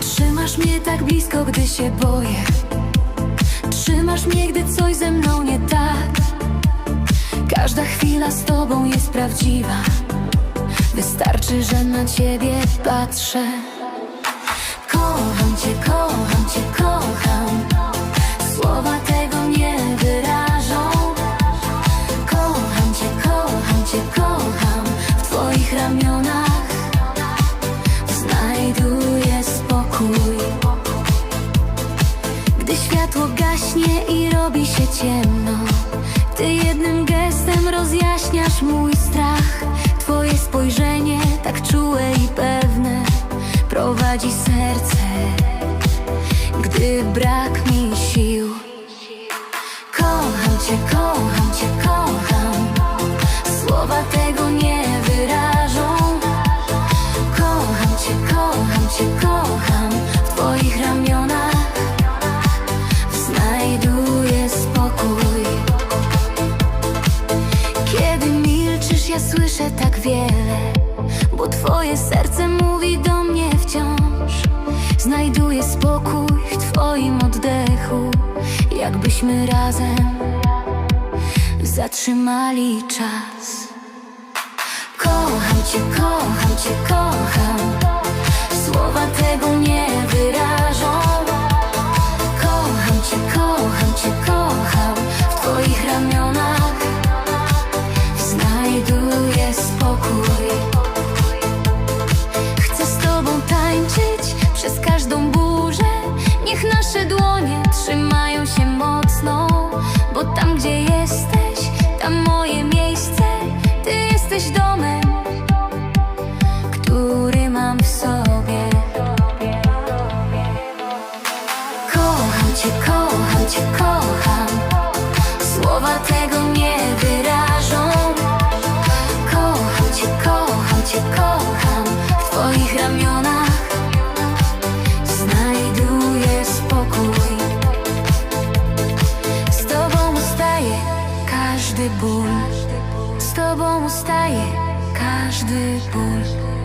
Trzymasz mnie tak blisko, gdy się boję. Trzymasz mnie, gdy coś ze mną nie tak. Każda chwila z tobą jest prawdziwa. Wystarczy, że na ciebie patrzę spokój. Gdy światło gaśnie i robi się ciemno Ty jednym gestem rozjaśniasz mój strach. Twoje spojrzenie tak czułe i pewne Prowadzi serce. Gdy brak mi sił Kocham cię, kocham cię, kocham. Słowa tego nie wyrażą. Kocham cię, kocham cię, kocham ja słyszę tak wiele Bo twoje serce mówi do mnie wciąż. Znajduję spokój w twoim oddechu Jakbyśmy razem zatrzymali czas. Kocham cię, kocham nasze dłonie trzymają się mocno Bo tam gdzie jesteś, tam moje miejsce. Ty jesteś domem, który mam w sobie. Kocham Cię, kocham Cię, kocham. Słowa tego nie wyrażą. Kocham Cię, kocham Cię, kocham. W Twoich ramionach Z tobą ustaje każdy ból.